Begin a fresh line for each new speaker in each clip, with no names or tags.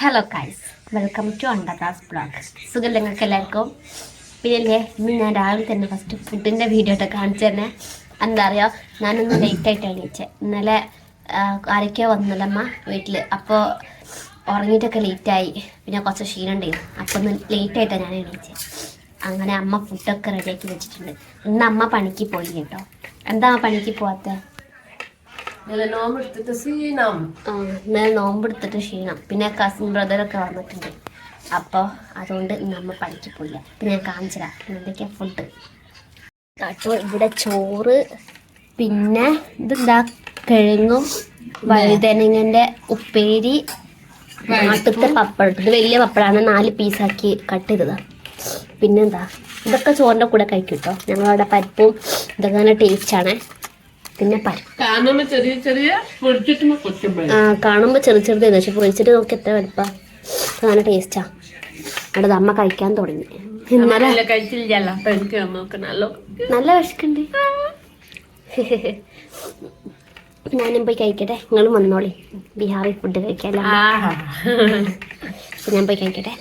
Hello guys welcome to അണ്ടർദാസ് blog സുഖം നിങ്ങൾക്ക് എല്ലാവർക്കും പിന്നെ ഇന്ന് ഞാൻ രാവിലെ തന്നെ ഫസ്റ്റ് ഫുഡിന്റെ വീഡിയോ ഒക്കെ കാണിച്ചു തന്നെ. എന്താ അറിയോ? ഞാനൊന്ന് ലേറ്റ് ആയിട്ട് എണീച്ചത് ഇന്നലെ ആരൊക്കെയോ വന്നില്ലമ്മ വീട്ടിൽ അപ്പോൾ ഉറങ്ങിയിട്ടൊക്കെ ലേറ്റായി പിന്നെ കുറച്ച് ക്ഷീണം ഉണ്ടായിരുന്നു. അപ്പോൾ ഒന്ന് ലേറ്റായിട്ടാണ് ഞാൻ എണീച്ചത് അങ്ങനെ അമ്മ ഫുഡൊക്കെ റെഡിയാക്കി വെച്ചിട്ടുണ്ട്. ഇന്ന് അമ്മ പണിക്ക് പോയി കേട്ടോ. എന്താ പണിക്ക് പോവാത്തത് ആ, ഇന്നലെ നോമ്പെടുത്തിട്ട് ക്ഷീണം. പിന്നെ കസിൻ ബ്രദറൊക്കെ വന്നിട്ടുണ്ട്. അപ്പോൾ അതുകൊണ്ട് നമ്മൾ പണിക്ക് പോയില്ല പിന്നെ ഞാൻ എന്തൊക്കെയാ ഫുഡ് കേട്ടോ ഇവിടെ ചോറ് പിന്നെ ഇതെന്താ കിഴങ്ങും വഴുതനങ്ങന്റെ ഉപ്പേരി നാട്ടിലത്തെ പപ്പടം. ഇത് വലിയ പപ്പടാണ്. നാല് പീസാക്കി കട്ട് ചെയ്തതാണ് പിന്നെന്താ? ഇതൊക്കെ ചോറിന്റെ കൂടെ കഴിക്കും കേട്ടോ ഞങ്ങളവിടെ പരിപ്പും ഇതൊക്കെ നല്ല ടേസ്റ്റാണ് പിന്നെ
കാണുമ്പോ ചെറിയ ചെറിയ
ആ കാണുമ്പോൾ ചെറു ചെറുതായിരുന്നു പക്ഷെ പൊരിച്ചിട്ട് നോക്കി എത്ര വലുപ്പാ. നല്ല ടേസ്റ്റാ അവിടെ അമ്മ കഴിക്കാൻ തുടങ്ങി. ഇന്നലെ
നല്ല
വിശക്കുണ്ട്. ഞാനും പോയി കഴിക്കട്ടെ. നിങ്ങളും വന്നോളി. ബീഹാറി ഫുഡ് കഴിക്കാമല്ലോ അപ്പൊ ഞാൻ പോയി കഴിക്കട്ടെ.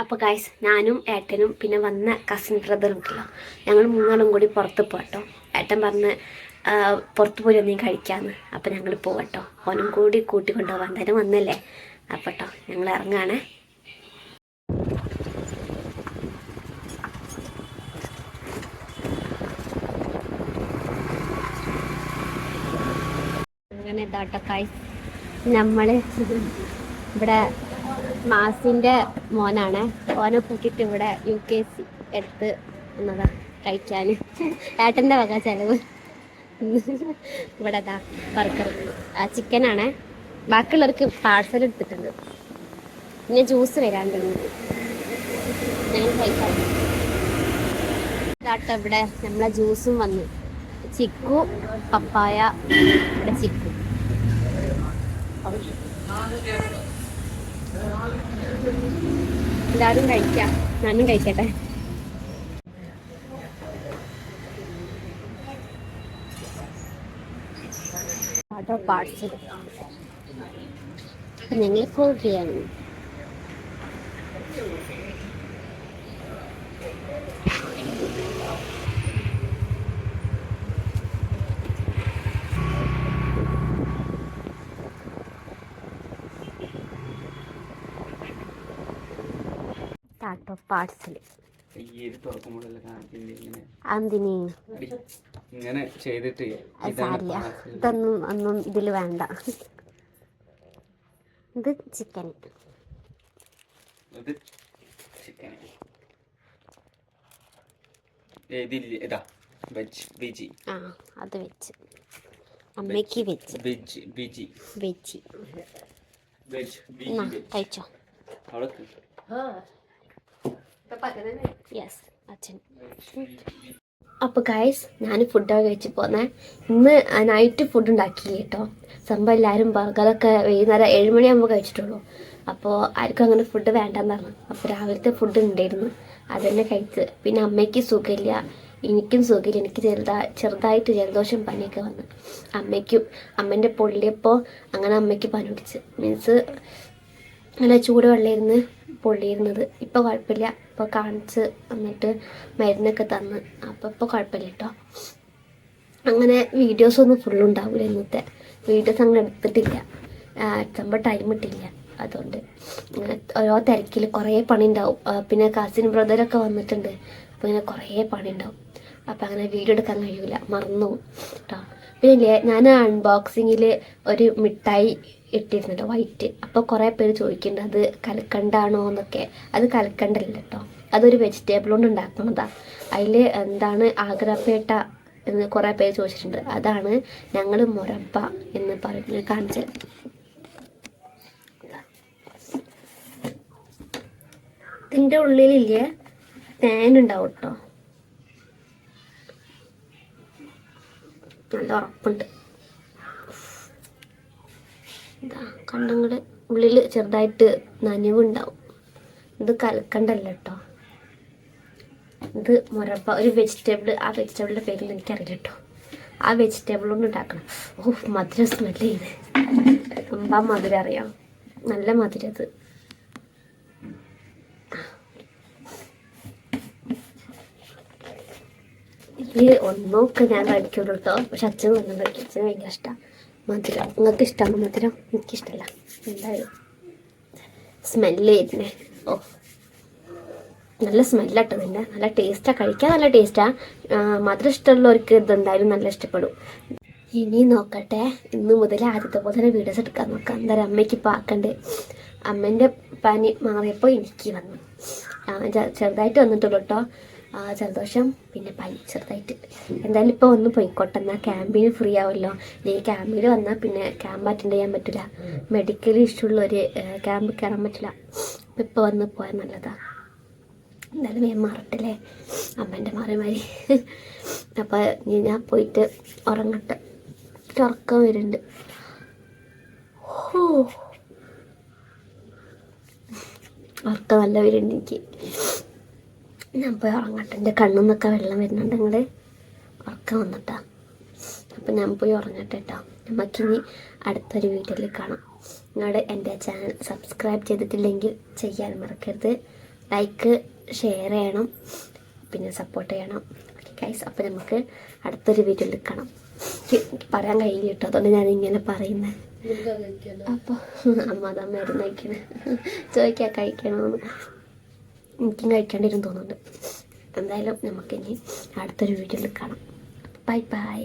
അപ്പോൾ ഗായ്സ് ഞാനും ഏട്ടനും പിന്നെ വന്ന കസിൻ ബ്രദറും ഉണ്ടല്ലോ. ഞങ്ങൾ മൂന്നാളും കൂടി പുറത്ത് പോട്ടോ ഏട്ടൻ പറഞ്ഞ് പുറത്ത് പോയി ഒന്നും കഴിക്കാമെന്ന് അപ്പോൾ ഞങ്ങൾ പോകട്ടോ ഓനും കൂടി കൂട്ടിക്കൊണ്ടുപോകാൻ എന്തായാലും വന്നല്ലേ? അപ്പട്ടോ കേട്ടോ ഞങ്ങൾ ഇറങ്ങാണേ. അങ്ങനെ ഇതാട്ടോ കായ് നമ്മൾ ഇവിടെ മാസിന്റെ മോനാണ്. ഓനെ കൂട്ടിയിട്ട് ഇവിടെ യു കെ സി എടുത്ത് എന്നതാ കഴിക്കാൻ ഏട്ടന്റെ വക ചെലവ്. ഇവിടെ അതാ ബർഗർ ചിക്കനാണ് ബാക്കിയുള്ളവർക്ക് പാഴ്സൽ എടുത്തിട്ടുണ്ട്. പിന്നെ ജ്യൂസ് വരാൻ ഇതാട്ടോ ഇവിടെ നമ്മളെ ജ്യൂസും വന്നു. ചിക്കു പപ്പായ ഇവിടെ ചിക്കു. എല്ലാവരും കഴിക്കാം. ഞാനും കഴിക്കട്ടെ. per person. Happening Korean.
তারপর পার্সেল আন্দিনী ഇങ്ങനെ ചെയ്തിട്ട്
സാരില്ല ഇതൊന്നും ഒന്നും ഇതിൽ വേണ്ട. ഇത് ചിക്കൻ
ഇത് ചിക്കൻ ഇതില്ല ഇതാ വെജ് വെജി
ആ അത് വെച്ച് അമ്മയ്ക്ക് വെച്ച്
വെജ് വെജി
വെച്ച്
വെജ് വെജി
കഴിച്ചോ?
അവൾക്ക്.
യെസ് അച്ഛൻ. അപ്പോൾ ഗൈസ് ഞാൻ ഫുഡൊക്കെ കഴിച്ച് പോന്നേ. ഇന്ന് നൈറ്റ് ഫുഡ് ഉണ്ടാക്കിയില്ല കേട്ടോ. സംഭവം എല്ലാവരും ബർഗറൊക്കെ വൈകുന്നേരം ഏഴ് മണിയാകുമ്പോൾ കഴിച്ചിട്ടുള്ളൂ. അപ്പോൾ ആർക്കും അങ്ങനെ ഫുഡ് വേണ്ടെന്ന് പറഞ്ഞു. അപ്പോൾ രാവിലത്തെ ഫുഡ് ഉണ്ടായിരുന്നു. അതന്നെ കഴിച്ച്. പിന്നെ അമ്മയ്ക്ക് സുഖമില്ല. എനിക്കും സുഖമില്ല. എനിക്ക് ചെറുതാ ചെറുതായിട്ട് ജലദോഷം പനിയൊക്കെ വന്നു. അമ്മയ്ക്കും അമ്മേന്റെ പൊള്ളിയപ്പോൾ അങ്ങനെ അമ്മയ്ക്ക് പനി പിടിച്ച്. മീൻസ് നല്ല ചൂടുവെള്ളമായിരുന്നു പൊള്ളിയിരുന്നത്. ഇപ്പോൾ കുഴപ്പമില്ല. ഇപ്പോൾ കാണിച്ച് എന്നിട്ട് മരുന്നൊക്കെ തന്ന്. അപ്പോൾ ഇപ്പോൾ കുഴപ്പമില്ല കേട്ടോ അങ്ങനെ വീഡിയോസ് ഒന്നും ഫുള്ളും ഉണ്ടാവില്ല ഇന്നത്തെ. വീഡിയോസ് അങ്ങനെ എടുത്തിട്ടില്ല. എത്തുമ്പോൾ ടൈം ഇട്ടില്ല. അതുകൊണ്ട് ഓരോ തിരക്കിൽ കുറേ പണി ഉണ്ടാവും. പിന്നെ കസിൻ ബ്രദറൊക്കെ വന്നിട്ടുണ്ട്. അപ്പോൾ ഇങ്ങനെ കുറേ പണി ഉണ്ടാവും. അപ്പോൾ അങ്ങനെ വീഡിയോ എടുക്കാൻ കഴിയില്ല മറന്നു കേട്ടോ പിന്നെ ഞാൻ അൺബോക്സിങ്ങിൽ ഒരു മിഠായി ഇട്ടിരുന്നുണ്ട് വൈറ്റ് അപ്പോൾ കുറേ പേര് ചോദിക്കുന്നുണ്ട് അത് കൽക്കണ്ടാണോ? എന്നൊക്കെ. അത് കൽക്കണ്ടല്ല കേട്ടോ അതൊരു വെജിറ്റബിൾ കൊണ്ട് ഉണ്ടാക്കുന്നതാണ് അതിൽ എന്താണ് ആഗ്രഹപ്പേട്ട എന്ന് കുറേ പേര് ചോദിച്ചിട്ടുണ്ട്. അതാണ് ഞങ്ങൾ മുരപ്പ എന്ന് പറയുന്നത് കാണിച്ച ഇതിന്റെ ഉള്ളിലില്ലേ തേൻ ഉണ്ടാവും കേട്ടോ നല്ല ഉറപ്പുണ്ട്. ഇതാ കണ്ണങ്ങടെ ഉള്ളിൽ ചെറുതായിട്ട് നനവുണ്ടാവും. ഇത് കലക്കണ്ടല്ല കേട്ടോ ഇത് മുരപ്പ ഒരു വെജിറ്റബിൾ ആ വെജിറ്റബിളിന്റെ പേരിൽ എനിക്കറിയില്ല കേട്ടോ ആ വെജിറ്റബിൾ ഒന്ന് ഉണ്ടാക്കണം. ഓ മധുര സ്മെല്ല് ചെയ്ത്. അമ്പാ മധുരം അറിയാം? നല്ല മധുരം അത്. ഇതിൽ ഒന്നൊക്കെ ഞാൻ കഴിക്കുള്ളൂ കേട്ടോ പക്ഷെ അച്ഛൻ വന്നിട്ടുണ്ട്. അച്ഛന് ഭയങ്കര ഇഷ്ടമാണ് മധുരം. നിങ്ങൾക്ക് ഇഷ്ടമാണ് മധുരം? എനിക്കിഷ്ടമല്ല എന്തായാലും സ്മെല്ല് വരുന്നത് ഓ. നല്ല സ്മെല്ലാട്ടോ ഇതിന്റെ നല്ല ടേസ്റ്റാണ് കഴിക്കാൻ നല്ല ടേസ്റ്റാണ് മധുരം ഇഷ്ടമുള്ളവർക്ക് ഇതെന്തായാലും നല്ല ഇഷ്ടപ്പെടും. ഇനി നോക്കട്ടെ. ഇന്ന് മുതൽ ആദ്യത്തെ പോലെ തന്നെ വീഡിയോസ് എടുക്കാൻ നോക്കാം. എന്തായാലും അമ്മയ്ക്ക് ഇപ്പോൾ ആക്കണ്ടേ. അമ്മേന്റെ പനി മാറിയപ്പോൾ എനിക്ക് വന്നു. ചെറുതായിട്ട് വന്നിട്ടുള്ളൂ കേട്ടോ ആ, ജലദോഷം പിന്നെ പനി ചെറുതായിട്ട്. എന്തായാലും ഇപ്പോൾ ഒന്ന് പോയിക്കോട്ടെ. എന്നാൽ ക്യാമ്പിന് ഫ്രീ ആവുമല്ലോ ഈ ക്യാമ്പിൽ വന്നാൽ പിന്നെ ക്യാമ്പ് അറ്റൻഡ് ചെയ്യാൻ പറ്റില്ല മെഡിക്കൽ ഇഷ്യൂ ഉള്ള ഒരു ക്യാമ്പ് കയറാൻ പറ്റില്ല അപ്പം ഇപ്പോൾ വന്ന് പോയാൽ നല്ലതാണ് എന്തായാലും ഞാൻ മാറട്ടല്ലേ? അമ്മേന്റെ മാറി മാറി അപ്പോൾ ഇനി ഞാൻ പോയിട്ട് ഉറങ്ങട്ടെ. ഉറക്കം വരുന്നുണ്ട്. ഹോ. ഉറക്കം നല്ല വരുന്നുണ്ട് എനിക്ക്. ഞാൻ പോയി ഉറങ്ങട്ടെ. എന്റെ കണ്ണിൽ നിന്നൊക്കെ വെള്ളം വരുന്നുണ്ട് നിങ്ങൾ ഉറക്കം വന്നിട്ടാ. അപ്പം ഞാൻ പോയി ഉറങ്ങട്ടെ കേട്ടോ നമുക്കിനി അടുത്തൊരു വീഡിയോയിൽ കാണാം. നിങ്ങൾ എന്റെ ചാനൽ സബ്സ്ക്രൈബ് ചെയ്തിട്ടില്ലെങ്കിൽ ചെയ്യാൻ മറക്കരുത്. ലൈക്ക് ഷെയർ ചെയ്യണം. പിന്നെ സപ്പോർട്ട് ചെയ്യണം. ഓക്കെ ഗൈസ് അപ്പോൾ നമുക്ക് അടുത്തൊരു വീഡിയോയിൽ കാണാം. പറയാൻ കഴിയില്ല കേട്ടോ അതുകൊണ്ട് ഞാൻ ഇങ്ങനെ പറയുന്നത് അപ്പോൾ അമ്മ അതാ മരുന്ന് കഴിക്കണേ. ചോദിക്കാൻ കഴിക്കണമെന്ന് എനിക്കും കഴിക്കേണ്ടിരും തോന്നുന്നുണ്ട്. എന്തായാലും നമുക്കിനി അടുത്തൊരു വീഡിയോയിൽ കാണാം. Bye bye